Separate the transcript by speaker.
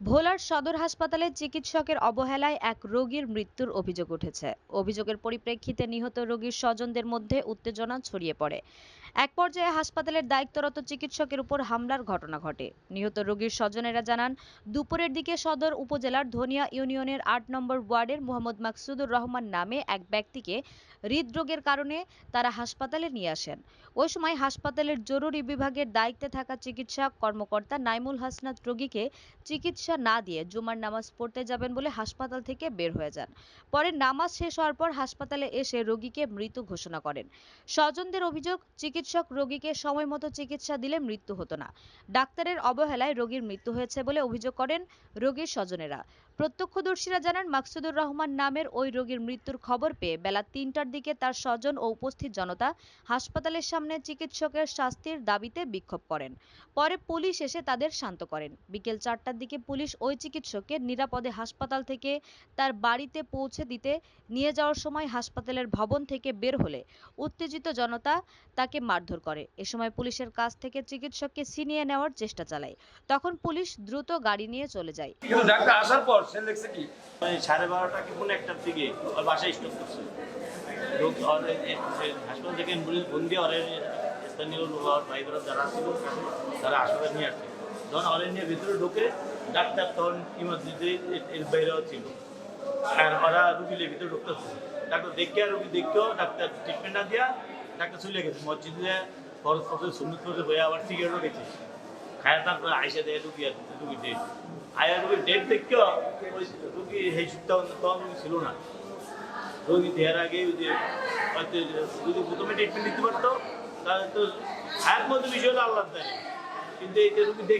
Speaker 1: ভোলার সদর হাসপাতালে চিকিৎসকের অবহেলায় এক রোগীর মৃত্যুর অভিযোগ উঠেছে। অভিযোগের পরিপ্রেক্ষিতে নিহত রোগীর স্বজনদের মধ্যে উত্তেজনা ছড়িয়ে পড়ে। এক পর্যায়ে হাসপাতালের দায়িত্বরত চিকিৎসকের উপর হামলার ঘটনা ঘটে। নিহত রোগীর স্বজনেরা জানান, দুপুরের দিকে সদর উপজেলার ধনিয়া ইউনিয়নের আট নম্বর ওয়ার্ডের মোহাম্মদ মাকসুদুর রহমান নামে এক ব্যক্তিকে হৃদরোগের কারণে তারা হাসপাতালে নিয়ে আসেন। ওই সময় হাসপাতালের জরুরি বিভাগের দায়িত্বে থাকা চিকিৎসা কর্মকর্তা নাইমুল হাসনাত রোগীকে চিকিৎসা না দিয়ে জুমার নামাজ পড়তে যাবেন বলে হাসপাতাল থেকে বের হয়ে যান। পরে নামাজ শেষ হওয়ার পর হাসপাতালে এসে রোগীকে মৃত ঘোষণা করেন। স্বজনদের অভিযোগ, চিকিৎসক রোগীকে সময় মতো চিকিৎসা দিলে মৃত্যু হতো না। ডাক্তারের অবহেলায় রোগীর মৃত্যু হয়েছে বলে অভিযোগ করেন রোগীর স্বজনেরা। প্রত্যক্ষদর্শীরা জানান, মাকসুদুর রহমান নামের ওই রোগীর মৃত্যুর খবর পেয়ে বেলা তিনটার দিকে তার স্বজন ও উপস্থিত জনতা হাসপাতালের সামনে চিকিৎসকের শাস্তির দাবিতে বিক্ষোভ করেন। পরে পুলিশ এসে তাদের শান্ত করেন। বিকেল চারটার দিকে পুলিশ ওই চিকিৎসককে নিরাপদে হাসপাতাল থেকে তার বাড়িতে পৌঁছে দিতে নিয়ে যাওয়ার সময় হাসপাতালের ভবন থেকে বের হলে উত্তেজিত জনতা তাকে মারধর করে। এ সময় পুলিশের কাছ থেকে চিকিৎসককে ছিনিয়ে নেওয়ার চেষ্টা চালায়। তখন পুলিশ দ্রুত গাড়ি নিয়ে চলে যায়।
Speaker 2: ডাক্তার আসার পর সে দেখছে কি?
Speaker 3: সাড়ে বারোটা কি একটার দিকে ওর বাসায় স্টপ করছে। হাসপাতাল থেকে ওর স্থানীয় লোক ভাই যারা ছিল তারা হাসপাতাল নিয়ে আসছে যখন ওরে নিয়ে ভিতরে ঢুকে ডাক্তার তখন ইমার্জেন্সি এর বাইরেও ছিল। আর ওরা রুগীলে ভিতরে ঢুকতেছে। ডাক্তার দেখে রুগী দেখেও ডাক্তার ট্রিটমেন্ট না দিয়া ডাক্তার চলে গেছে। মসজিদে খরচ ফরচ সুন্দর করে হয়ে আবার সিগারেটও গেছে খায় তারপরে আইসা দেয় রুগী আর রুগী ডেট আয়া রুগীর ডেট দেখেও ওই রুগী সেই সুখটা তখন রুগী ছিল না। রোগী দেওয়ার আগে ওই যে যদি প্রথমে ট্রিটমেন্ট দিতে পারতো, তাহলে তো হায়াত মধ্যে বিষয় হলো আল্লাহ দেয়। কিন্তু যে রুগী